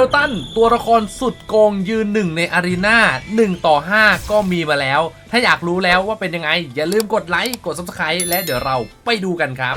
ลตันตัวละครสุดโกงยืนหนึ่งในอารีนา1ต่อ 5 ก็มีมาแล้ว ถ้าอยากรู้แล้วว่าเป็นยังไง อย่าลืมกดไลค์ กด Subscribe และเดี๋ยวเราไปดูกันครับ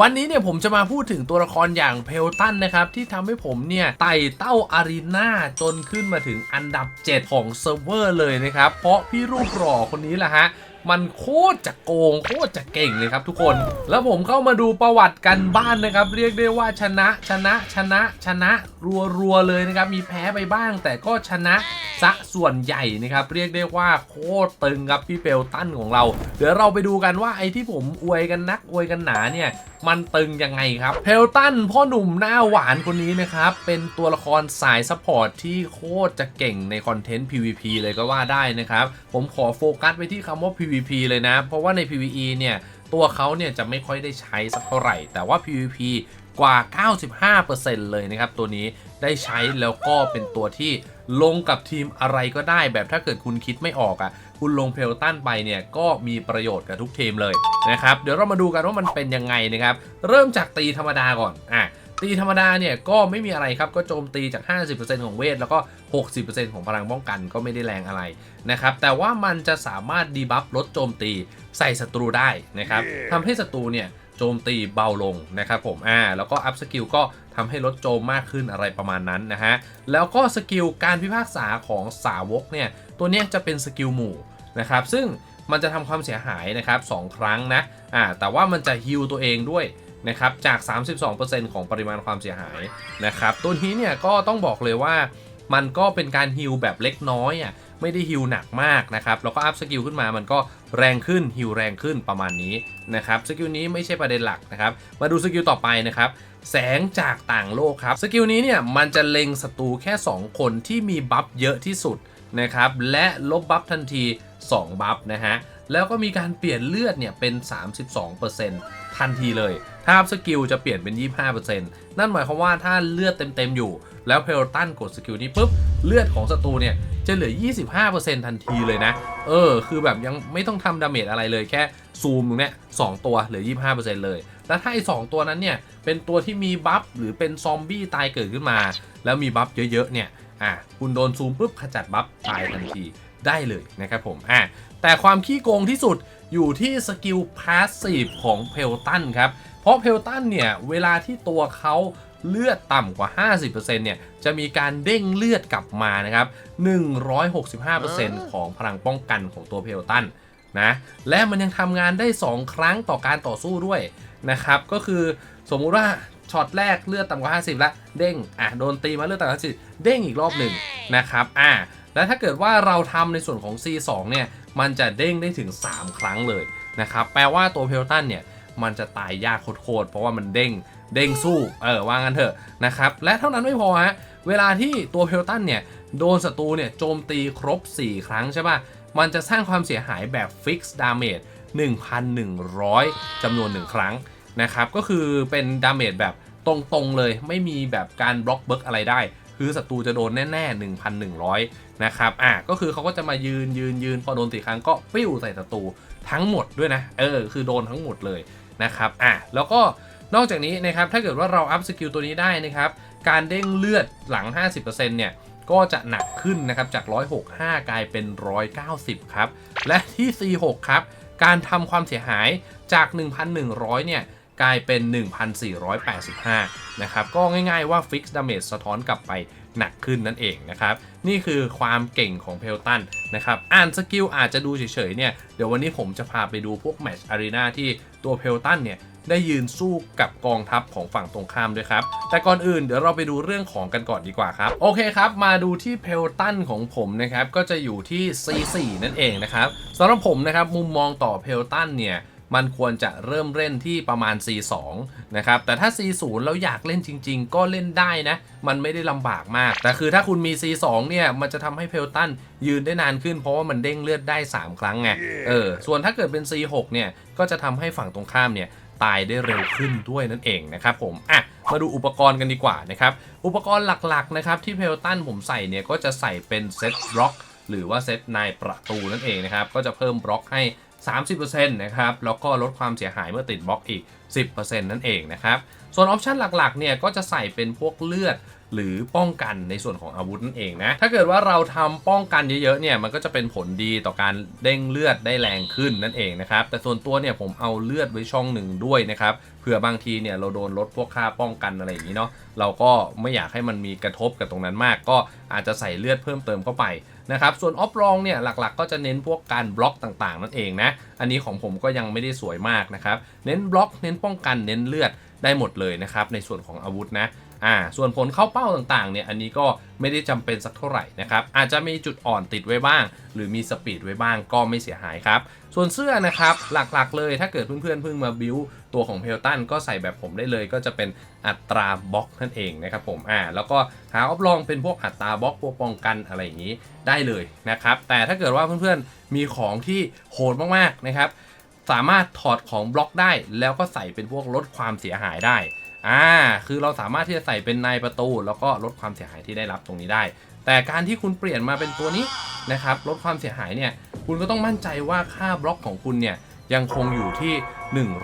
วันนี้เนี่ยผมจะมาพูดถึงตัวละครอย่างเพลตันนะครับ ที่ทำให้ผมเนี่ยไต่เต้าอารีนาจนขึ้นมาถึงอันดับ 7 ของเซิร์ฟเวอร์เลยนะครับ เพราะพี่รูปหล่อคนนี้แหละฮะมันโคตรจะโกงโคตรจะเก่งเลยครับทุกคน แล้วผมเข้ามาดูประวัติกันบ้านนะครับ เรียกได้ว่าชนะชนะชนะชนะรัวๆเลยนะครับ มีแพ้ไปบ้างแต่ก็ชนะ ซะส่วนใหญ่นะครับ เรียกได้ว่าโคตรตึงครับพี่เปลตันของเรา เดี๋ยวเราไปดูกันว่าไอ้ที่ผมอวยกันนักอวยกันหนาเนี่ยมันตึงยังไงครับเพลตันพ่อหนุ่มหน้าหวานคนนี้นะครับ เป็นตัวละครสายซัพพอร์ตที่โคตรจะเก่งในคอนเทนต์ PVP เลยก็ว่าได้นะครับ ผมขอโฟกัสไปที่คำว่า PVP เลยนะ เพราะว่าใน PVE เนี่ยตัวเขาเนี่ยจะไม่ค่อยได้ใช้สักเท่าไหร่ แต่ว่า PVP กว่า 95%เลยนะครับ ตัวนี้ได้ใช้แล้วก็เป็นตัวที่ลงกับทีมอะไรก็ได้แบบถ้าเกิดคุณคิดไม่ออกอะ่ะ คุณลงเพลตันไปเนี่ยก็มีประโยชน์กับทุกทีมเลยนะครับ เดี๋ยวเรามาดูกันว่ามันเป็นยังไงนะครับ เริ่มจากตีธรรมดาก่อนอะตีธรรมดาเนี่ยก็ไม่มีอะไรครับก็โจมตีจาก 50%ของเวท แล้วก็ 60%ของพลังป้องกันก็ไม่ได้แรงอะไรนะครับแต่ว่ามันจะสามารถดีบัฟลดโจมตีใส่ศัตรูได้นะครับทำให้ศัตรูเนี่ย โจมตีเบาลงนะครับผมอ่าแล้วก็อัพสกิลก็ทำให้ลดโจมมากขึ้นอะไรประมาณนั้นนะฮะแล้วก็สกิลการพิพากษาของสาวกเนี่ยตัวนี้จะเป็นสกิลหมู่นะครับซึ่งมันจะทำความเสียหายนะครับสองครั้งนะอ่าแต่ว่ามันจะฮิลตัวเองด้วยนะครับจาก 32%ของปริมาณความเสียหายนะครับตัวนี้เนี่ยก็ต้องบอกเลยว่ามันก็เป็นการฮิลแบบเล็กน้อยอะ ไม่ได้ฮิลหนักมากนะครับ แล้วก็อัพสกิลขึ้นมามันก็แรงขึ้นฮิลแรงขึ้นประมาณนี้นะครับสกิลนี้ไม่ใช่ประเด็นหลักนะครับ มาดูสกิลต่อไปนะครับแสงจากต่างโลกครับสกิลนี้เนี่ยมันจะเล็งศัตรูแค่ 2 คนที่มีบัฟเยอะที่สุดนะครับและลบบัฟทันที 2 บัฟนะฮะแล้วก็มีการเปลี่ยนเลือดเนี่ยเป็น 32%ทันทีเลย ถ้าอัพสกิลจะเปลี่ยนเป็น 25%นั่นหมายความว่าถ้าเลือดเต็ม ๆ อยู่ แล้วเพลตันกดสกิลนี้ปุ๊บ เลือดของศัตรูเนี่ย จะเหลือ 25%ทันทีเลยนะ เออ คือแบบยังไม่ต้องทำดาเมจอะไรเลยแค่ซูมตรงเนี้ยสองตัวเหลือ 25%เลย แล้วถ้าไอ้สตัวนั้นเนี่ย เป็นตัวที่มีบัฟหรือเป็นซอมบี้ตายเกิดขึ้นมา แล้วมีบัฟเยอะๆเนี่ย อะ คุณโดนซูมปุ๊บขจัดบัฟตายทันทีได้เลยนะครับผม อะ แต่ความขี้โกงที่สุดอยู่ที่สกิลพาสซีฟของเพลตันครับ เพราะเพลตันเนี่ย เวลาที่ตัวเขาเลือดต่ำกว่า 50%เนี่ย จะมีการเด้งเลือดกลับมานะครับ 165%ของพลังป้องกันของตัวเพลตันนะและมันยังทำงานได้ 2 ครั้งต่อการต่อสู้ด้วยนะครับก็คือสมมุติว่าช็อตแรกเลือดต่ำกว่า 50 แล้วเด้งอะโดนตีมาเลือดต่ำกว่า50เด้งอีกรอบหนึ่งนะครับอะแล้วถ้าเกิดว่าเราทำในส่วนของ C2 เนี่ยมันจะเด้งได้ถึง 3 ครั้งเลยนะครับแปลว่าตัวเพลตันเนี่ยมันจะตายยากโคตรๆเพราะว่ามันเด้งเด้งสู้เออว่างั้นเถอะนะครับและเท่านั้นไม่พอฮะ เวลาที่ตัวเพลตันเนี่ยโดนศัตรูเนี่ยโจมตีครบ 4 ครั้งใช่ป่ะ มันจะสร้างความเสียหายแบบฟิกซ์ดาเมจ1,100 จำนวน 1 ครั้งนะครับ ก็คือเป็นดาเมจแบบตรงๆเลย ไม่มีแบบการบล็อกเบิร์กอะไรได้ คือศัตรูจะโดนแน่ๆ 1,100 นะครับ อะ ก็คือเขาก็จะมายืนยืนยืนพอโดนตีครั้งก็ปิ้วใส่ศัตรูทั้งหมดด้วยนะ เออ คือโดนทั้งหมดเลยนะครับ อะ แล้วก็ นอกจากนี้นะครับถ้าเกิดว่าเราอัพสกิลตัวนี้ได้นะครับการเด้งเลือดหลัง 50%เนี่ยก็จะหนักขึ้นนะครับจาก 165 กลายเป็น 190 ครับ และที่ C6 ครับ การทำความเสียหายจาก 1,100 เนี่ย กลายเป็น 1,485 นะครับ ก็ง่ายๆว่า Fix Damage สะท้อนกลับไปหนักขึ้นนั่นเองนะครับ นี่คือความเก่งของเพลตันนะครับ อ่านสกิลอาจจะดูเฉยๆเนี่ย เดี๋ยววันนี้ผมจะพาไปดูพวกแมตช์อารีนาที่ตัวเพลตันเนี่ยได้ยืนสู้กับกองทัพของฝั่งตรงข้ามด้วยครับ แต่ก่อนอื่นเดี๋ยวเราไปดูเรื่องของกันก่อนดีกว่าครับ โอเคครับ มาดูที่เพลตันของผมนะครับ ก็จะอยู่ที่ C4 นั่นเองนะครับสำหรับผมนะครับมุมมองต่อเพลตันเนี่ยมันควรจะเริ่มเล่นที่ประมาณ C2 นะครับ แต่ถ้า C0 แล้วอยากเล่นจริง ๆ ก็เล่นได้นะ มันไม่ได้ลำบากมาก แต่คือถ้าคุณมี C2 เนี่ย มันจะทำให้เพลตันยืนได้นานขึ้น เพราะว่ามันเด้งเลือดได้ 3 ครั้งไง เออ ส่วนถ้าเกิดเป็น C6 เนี่ย ก็จะทำให้ฝั่งตรงข้ามเนี่ย ตายได้เร็วขึ้นด้วยนั่นเองนะครับผมอะมาดูอุปกรณ์กันดีกว่านะครับ อุปกรณ์หลักๆนะครับที่เพลตันผมใส่เนี่ยก็จะใส่เป็นเซตบล็อก หรือว่าเซตนายประตูนั่นเองนะครับ ก็จะเพิ่มบล็อกให้ 30%นะครับ แล้วก็ลดความเสียหายเมื่อติดบล็อกอีก 10%นั่นเองนะครับ ส่วนออปชันหลักๆเนี่ยก็จะใส่เป็นพวกเลือด หรือป้องกันในส่วนของอาวุธนั่นเองนะ ถ้าเกิดว่าเราทำป้องกันเยอะๆเนี่ยมันก็จะเป็นผลดีต่อการเด้งเลือดได้แรงขึ้นนั่นเองนะครับ แต่ส่วนตัวเนี่ยผมเอาเลือดไว้ช่องหนึ่งด้วยนะครับเผื่อบางทีเนี่ยเราโดนลดพวกค่าป้องกันอะไรอย่างนี้เนาะเราก็ไม่อยากให้มันมีกระทบกับตรงนั้นมาก ก็อาจจะใส่เลือดเพิ่มเติมเข้าไปนะครับส่วนออฟรองเนี่ยหลักๆ ก็จะเน้นพวกการบล็อกต่างๆ นั่นเองนะอันนี้ของผมก็ยังไม่ได้สวยมากนะครับเน้นบล็อกเน้นป้องกันเน้นเลือดได้หมดเลยนะครับในส่วนของอาวุธนะ อ่าส่วนผลเข้าเป้าต่างๆเนี่ยอันนี้ก็ไม่ได้จำเป็นสักเท่าไหร่นะครับอาจจะมีจุดอ่อนติดไว้บ้าง หรือมีสปีดไว้บ้างก็ไม่เสียหายครับ ส่วนเสื้อนะครับหลักๆเลยถ้าเกิดเพื่อนๆเพิ่งมาบิวตัวของเพลตันก็ใส่แบบผมได้เลย ก็จะเป็นอัตราบล็อกนั่นเองนะครับผมอ่าแล้วก็หาออฟลองเป็นพวกอัตราบล็อกพวกป้องกันอะไรอย่างนี้ได้เลยนะครับแต่ถ้าเกิดว่าเพื่อนๆมีของที่โหดมากๆนะครับสามารถถอดของบล็อกได้ แล้วก็ใส่เป็นพวกลดความเสียหายได้ อ่า คือเราสามารถที่จะใส่เป็นในประตู แล้วก็ลดความเสียหายที่ได้รับตรงนี้ได้ แต่การที่คุณเปลี่ยนมาเป็นตัวนี้นะครับ ลดความเสียหายเนี่ย คุณก็ต้องมั่นใจว่าค่าบล็อกของคุณเนี่ยยังคงอยู่ที่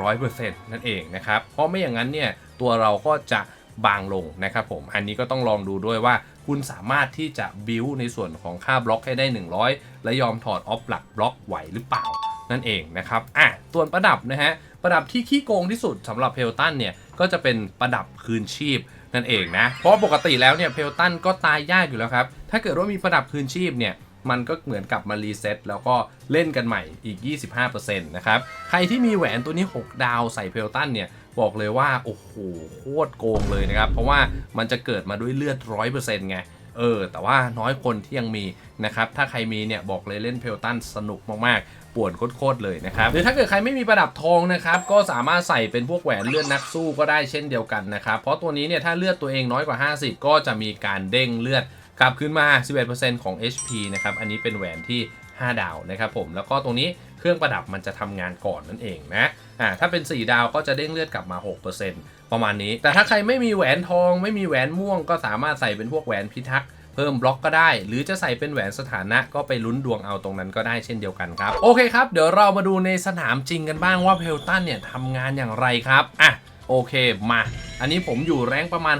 100%นั่นเองนะครับ เพราะไม่อย่างนั้นเนี่ยตัวเราก็จะบางลงนะครับผม อันนี้ก็ต้องลองดูด้วยว่าคุณสามารถที่จะบิวในส่วนของค่าบล็อกให้ได้ 100 และยอมถอดออฟหลักบล็อกไหวหรือเปล่านั่นเองนะครับ อะส่วนประดับนะฮะ ประดับที่ขี้โกงที่สุดสำหรับเพลตันเนี่ย ก็จะเป็นประดับคืนชีพนั่นเองนะ เพราะปกติแล้วเนี่ยเพลตันก็ตายยากอยู่แล้วครับ ถ้าเกิดว่ามีประดับคืนชีพเนี่ยมันก็เหมือนกับมารีเซ็ตแล้วก็เล่นกันใหม่อีก 25%นะครับ ใครที่มีแหวนตัวนี้ 6 ดาวใส่เพลตันเนี่ย บอกเลยว่า โอ้โห โคตรโกงเลยนะครับ เพราะว่ามันจะเกิดมาด้วยเลือด 100%ไง เออ แต่ว่าน้อยคนที่ยังมีนะครับ ถ้าใครมีเนี่ย บอกเลยเล่นเพลตันสนุกมาก ๆ ป่วนโคตรๆเลยนะครับหรือถ้าเกิดใครไม่มีประดับทองนะครับก็สามารถใส่เป็นพวกแหวนเลือดนักสู้ก็ได้เช่นเดียวกันนะครับเพราะตัวนี้เนี่ยถ้าเลือดตัวเองน้อยกว่า 50 ก็จะมีการเด้งเลือดกลับขึ้นมา 11%ของ HP นะครับอันนี้เป็นแหวนที่ 5 ดาวนะครับผมแล้วก็ตรงนี้เครื่องประดับมันจะทำงานก่อนนั่นเองนะอ่าถ้าเป็น 4 ดาวก็จะเด้งเลือดกลับมา 6%ประมาณนี้ แต่ถ้าใครไม่มีแหวนทอง ไม่มีแหวนม่วง ก็สามารถใส่เป็นพวกแหวนพิทักษ์ เพิ่มบล็อกก็ได้ หรือจะใส่เป็นแหวนสถานะก็ไปลุ้นดวงเอาตรงนั้นก็ได้เช่นเดียวกันครับ โอเคครับ เดี๋ยวเรามาดูในสนามจริงกันบ้างว่าเพลตันเนี่ยทำงานอย่างไรครับอะโอเคมา อันนี้ผมอยู่แรงประมาณ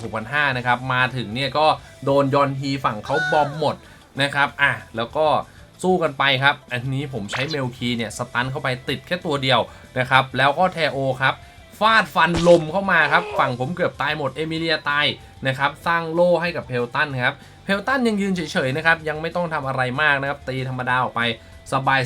6,400-6,500 นะครับ มาถึงเนี่ยก็โดนยอนฮีฝั่งเขาบอมหมดนะครับอะแล้วก็สู้กันไปครับ อันนี้ผมใช้เมลคีเนี่ยสตันเข้าไปติดแค่ตัวเดียวนะครับ แล้วก็เทโอครับ ฟาดฟันลมเข้ามาครับ ฝั่งผมเกือบตายหมดเอมิเลียตายนะครับสร้างโล่ให้กับเพลตันครับเพลตันยังยืนเฉยๆนะครับยังไม่ต้องทำอะไรมากนะครับตีธรรมดาออกไป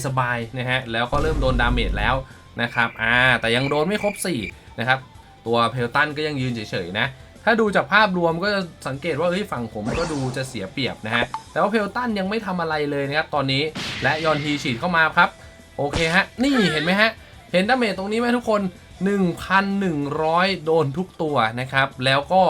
สบายๆนะฮะแล้วก็เริ่มโดนดาเมจแล้วนะครับอ่าแต่ยังโดนไม่ครบ4นะครับตัวเพลตันก็ยังยืนเฉยๆนะถ้าดูจากภาพรวมก็จะสังเกตว่าเฮ้ยฝั่งผมก็ดูจะเสียเปรียบนะฮะแต่ว่าเพลตันยังไม่ทำอะไรเลยนะครับตอนนี้และยอนทีฉีดเข้ามาครับโอเคฮะนี่เห็นไหมฮะเห็นดาเมจตรงนี้ไหมทุกคน 1,100 โดนทุกตัวนะครับ แล้วก็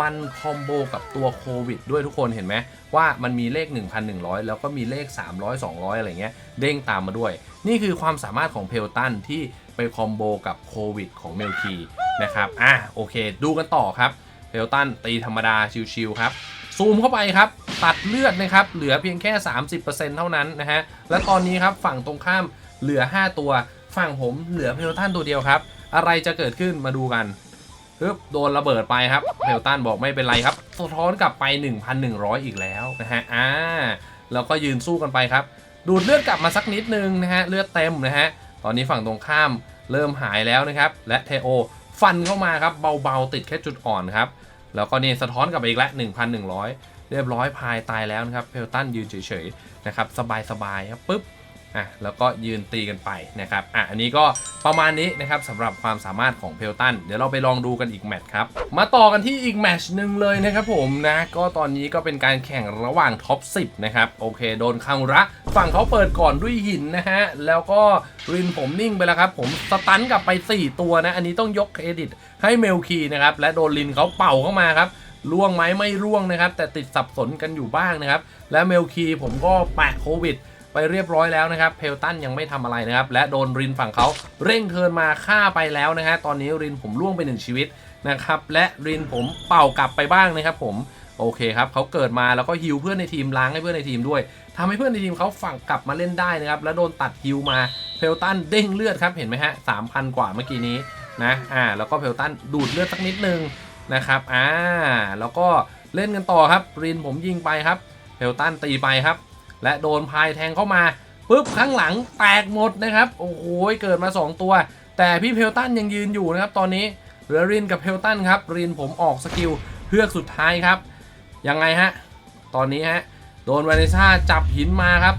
มันคอมโบกับตัวโควิดด้วยทุกคนเห็นไหมว่ามันมีเลข 1,100 แล้วก็มีเลข 300 200 อะไรเงี้ย เด้งตามมาด้วย นี่คือความสามารถของเพลตันที่ไปคอมโบกับโควิดของเมลคีนะครับอะโอเค ดูกันต่อครับเพลตันตีธรรมดาชิวๆครับซูมเข้าไปครับ ตัดเลือดนะครับ เหลือเพียงแค่ 30%เท่านั้นนะฮะ และตอนนี้ครับฝั่งตรงข้ามเหลือ 5 ตัว ฝั่งผมเหลือเพลตันตัวเดียวครับ อะไรจะเกิดขึ้นมาดูกันปึ๊บโดนระเบิดไปครับเพลตันบอกไม่เป็นไรครับสะท้อนกลับไป 1,100 อีกแล้วนะฮะอ่าแล้วก็ยืนสู้กันไปครับ ดูดเลือดกลับมาสักนิดนึงนะฮะเลือดเต็มนะฮะตอนนี้ฝั่งตรงข้ามเริ่มหายแล้วนะครับ และเทโอฟันเข้ามาครับเบาๆติดแค่จุดอ่อนครับ แล้วก็นี่สะท้อนกลับไปอีกแล้ว1,100 เรียบร้อยพายตายแล้วนะครับเพลตันยืนเฉยๆนะครับสบายๆครับปึ๊บ อะแล้วก็ยืนตีกันไปนะครับอะอันนี้ก็ประมาณนี้นะครับสำหรับความสามารถของเพลตันเดี๋ยวเราไปลองดูกันอีกแมตช์ครับมาต่อกันที่อีกแมตช์หนึ่งเลยนะครับผมนะก็ตอนนี้ก็เป็นการแข่งระหว่างท็อป 10 นะครับโอเค โดนคังระฝั่งเขาเปิดก่อนด้วยหินนะฮะแล้วก็รินผมนิ่งไปแล้วครับผมสตันกลับไป 4 ตัวนะ อันนี้ต้องยกเครดิตให้เมลคีนะครับและโดนรินเขาเป่าเข้ามาครับล่วงไหมไม่ร่วงนะครับ แต่ติดสับสนกันอยู่บ้างนะครับ และเมลคีผมก็แปะโควิด ไปเรียบร้อยแล้วนะครับ เพลตันยังไม่ทำอะไรนะครับ และโดนรินฝั่งเขาเร่งเทินมาฆ่าไปแล้วนะฮะตอนนี้รินผมล่วงไปหนึ่งชีวิตนะครับและรินผมเป่ากลับไปบ้างนะครับผมโอเคครับเขาเกิดมาแล้วก็ฮิวเพื่อนในทีมล้างให้เพื่อนในทีมด้วยทำให้เพื่อนในทีมเขาฝั่งกลับมาเล่นได้นะครับแล้วโดนตัดฮิวมาเพลตันเด้งเลือดครับเห็นไหมฮะสามพันกว่าเมื่อกี้นี้นะอ่าแล้วก็เพลตันดูดเลือดสักนิดนึงนะครับอ่าแล้วก็เล่นกันต่อครับรินผมยิงไปครับเพลตันตีไปครับ และโดนพายแทงเข้ามาปุ๊บข้างหลังแตกหมดนะครับโอ้โหเกิดมา 2 ตัว แต่พี่เพลตันยังยืนอยู่นะครับตอนนี้เหลือรินกับเพลตันครับรินผมออกสกิลเพื่อกสุดท้ายครับยังไงฮะตอนนี้ฮะโดนวานิซ่าจับหินมาครับ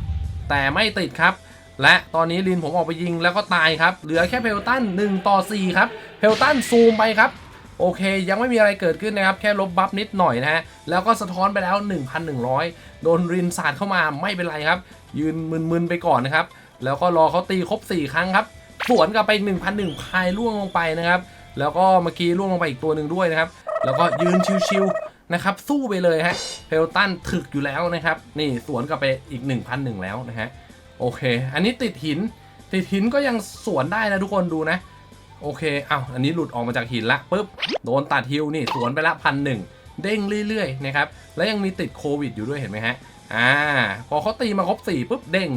แต่ไม่ติดครับ และตอนนี้ลินผมออกไปยิงแล้วก็ตายครับ เหลือแค่เพลตัน1ต่อ4ครับเพลตันซูมไปครับ โอเค ยังไม่มีอะไรเกิดขึ้นนะครับ แค่ลบบัฟนิดหน่อยนะฮะ แล้วก็สะท้อนไปแล้ว 1,100 โดนรินสาดเข้ามาไม่เป็นไรครับ ยืนมึนๆไปก่อนนะครับ แล้วก็รอเขาตีครบ 4 ครั้งครับ สวนกลับไป 1,001พายล่วงลงไปนะครับ แล้วก็เมื่อกี้ล่วงลงไปอีกตัวหนึ่งด้วยนะครับ แล้วก็ยืนชิวๆนะครับ สู้ไปเลยฮะ เพลตันถึกอยู่แล้วนะครับ นี่สวนกลับไปอีก 1,001 แล้วนะฮะ โอเค อันนี้ติดหิน ติดหินก็ยังสวนได้นะทุกคนดูนะ โอเคอ้าวอันนี้หลุดออกมาจากหินละปุ๊บโดนตัดฮิวนี่สวนไปละพันหนึ่งเด้งเรื่อยๆนะครับแล้วยังมีติดโควิดอยู่ด้วยเห็นไหมฮะอ่าพอเขาตีมาครบ4ปุ๊บเด้ง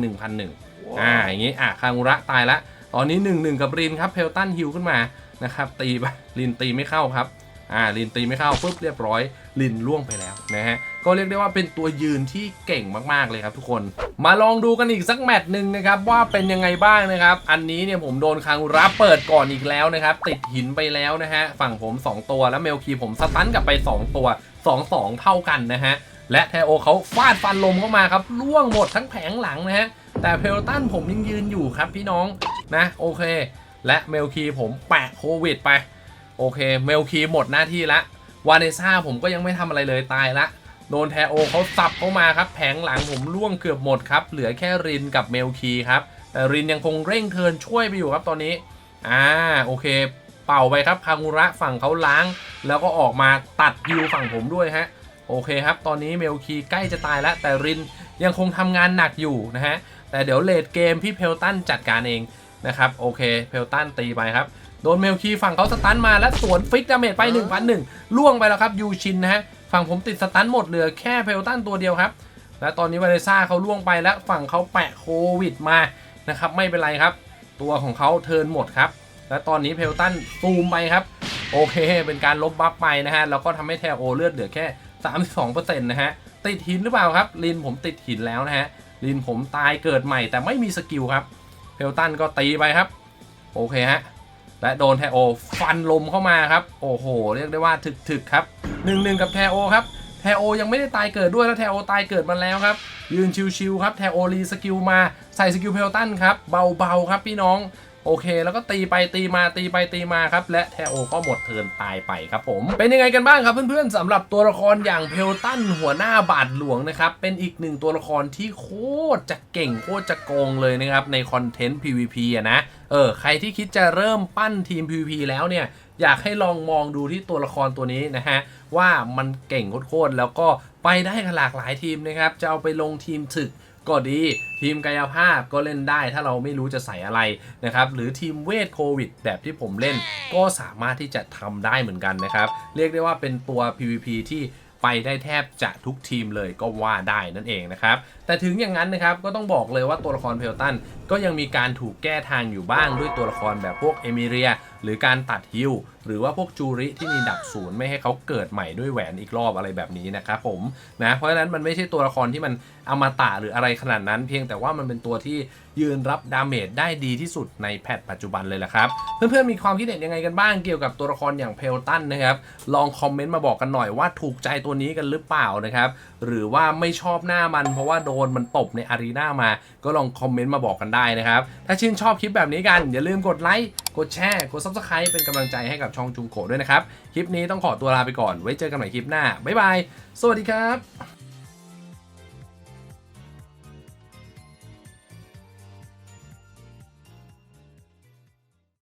1,001อ่าอย่างงี้อะคางูระตายละตอนนี้ 1-1 กับรินครับเพลตันฮิวขึ้นมานะครับตีไปรินตีไม่เข้าครับ อ่าลินตีไม่เข้าปุ๊บเรียบร้อย ลินล่วงไปแล้วนะฮะก็เรียกได้ว่าเป็นตัวยืนที่เก่งมากๆเลยครับทุกคน มาลองดูกันอีกสักแมตช์หนึ่งนะครับว่าเป็นยังไงบ้างนะครับ อันนี้เนี่ยผมโดนคังรับเปิดก่อนอีกแล้วนะครับ ติดหินไปแล้วนะฮะฝั่งผม 2 ตัวแล้วเมลคีผมสตันกลับไป 2 ตัว 2-2 เท่ากันนะฮะและแทโอเขาฟาดฟันลมเข้ามาครับล่วงหมดทั้งแผงหลังนะฮะแต่เพลตันผมยังยืนอยู่ครับพี่น้องนะโอเค และเมลคีผมแปะโควิดไป โอเคเมลคีหมดหน้าที่ละวาเนซ่าผมก็ยังไม่ทำอะไรเลยตายละโดนแทโอเขาสับเข้ามาครับแผงหลังผมล่วงเกือบหมดครับ เหลือแค่รินกับเมลคีครับแต่รินยังคงเร่งเทินช่วยไปอยู่ครับตอนนี้อ่าโอเค เป่าไปครับคางูระฝั่งเขาล้าง แล้วก็ออกมาตัดฮิวฝั่งผมด้วยฮะโอเคครับ ตอนนี้เมลคีใกล้จะตายแล้ว แต่รินยังคงทำงานหนักอยู่นะฮะแต่เดี๋ยวเลดเกมพี่เพลตันจัดการเองนะครับโอเคเพลตันตีไปครับ โดนเมลคีฝั่งเขาสตันมาแล้วสวนฟิกดาเมจไป1,001ล่วงไปแล้วครับยูชินนะฮะฝั่งผมติดสตันหมดเหลือแค่เพลตันตัวเดียวครับ และตอนนี้วาเลซ่าเขาล่วงไปแล้วฝั่งเขาแปะโควิดมานะครับไม่เป็นไรครับ ตัวของเขาเทิร์นหมดครับ และตอนนี้เพลตันซูมไปครับ โอเค เป็นการลบบัฟไปนะฮะแล้วก็ทำให้แทโอเลือดเหลือแค่ 32%นะฮะติดหินหรือเปล่าครับลินผมติดหินแล้วนะฮะลินผมตายเกิดใหม่แต่ไม่มีสกิลครับเพลตันก็ตีไปครับ โอเคฮะ และโดนแทโอฟันลมเข้ามาครับ โอ้โห เรียกได้ว่าถึกๆครับหนึ่งหนึ่งกับแทโอครับแทโอยังไม่ได้ตายเกิดด้วยแล้วแทโอตายเกิดมาแล้วครับ ยืนชิวๆครับแทโอรีสกิลมาใส่สกิลเพลตันครับเบาๆครับพี่น้อง โอเค แล้วก็ตีไปตีมาตีไปตีมาครับ และแทโอก็หมดเทินตายไปครับผม เป็นยังไงกันบ้างครับเพื่อนๆสำหรับตัวละครอย่างเพลตันหัวหน้าบาทหลวงนะครับเป็นอีกหนึ่งตัวละครที่โคตรจะเก่งโคตรจะโกงเลยนะครับในคอนเทนต์ PVP อะนะเออใครที่คิดจะเริ่มปั้นทีม PVP แล้วเนี่ยอยากให้ลองมองดูที่ตัวละครตัวนี้นะฮะว่ามันเก่งโคตรแล้วก็ไปได้กับหลากหลายทีมนะครับจะเอาไปลงทีมถึก ก็ดีทีมกายภาพก็เล่นได้ถ้าเราไม่รู้จะใส่อะไรนะครับหรือทีมเวทโควิด แบบที่ผมเล่นก็สามารถที่จะทำได้เหมือนกันนะครับ เรียกได้ว่าเป็นตัว PVP ที่ไปได้แทบจะทุกทีมเลยก็ว่าได้นั่นเองนะครับ แต่ถึงอย่างนั้นนะครับก็ต้องบอกเลยว่าตัวละครเพลตันก็ยังมีการถูกแก้ทางอยู่บ้างด้วยตัวละครแบบพวกเอมิเรีย หรือการตัดฮิลหรือว่าพวกจูริที่มีดักศูนย์ไม่ให้เขาเกิดใหม่ด้วยแหวนอีกรอบอะไรแบบนี้นะครับผมนะเพราะฉะนั้นมันไม่ใช่ตัวละครที่มันอมตะหรืออะไรขนาดนั้น เพียงแต่ว่ามันเป็นตัวที่ยืนรับดาเมจได้ดีที่สุดในแพทปัจจุบันเลยแหละครับ เพื่อนๆมีความคิดเห็นยังไงกันบ้างเกี่ยวกับตัวละครอย่างเพลตันนะครับ ลองคอมเมนต์มาบอกกันหน่อยว่าถูกใจตัวนี้กันหรือเปล่านะครับ หรือว่าไม่ชอบหน้ามันเพราะว่าโดนมันตบในอารีนามา ก็ลองคอมเมนต์มาบอกกันได้นะครับ ถ้าชื่นชอบคลิปแบบนี้กันอย่าลืมกดไลค์ กดแชร์ กด Subscribe เป็นกำลังใจให้กับช่องจุงโกด้วยนะครับ คลิปนี้ต้องขอตัวลาไปก่อน ไว้เจอกันใหม่คลิปหน้า บ๊ายบาย สวัสดีครับ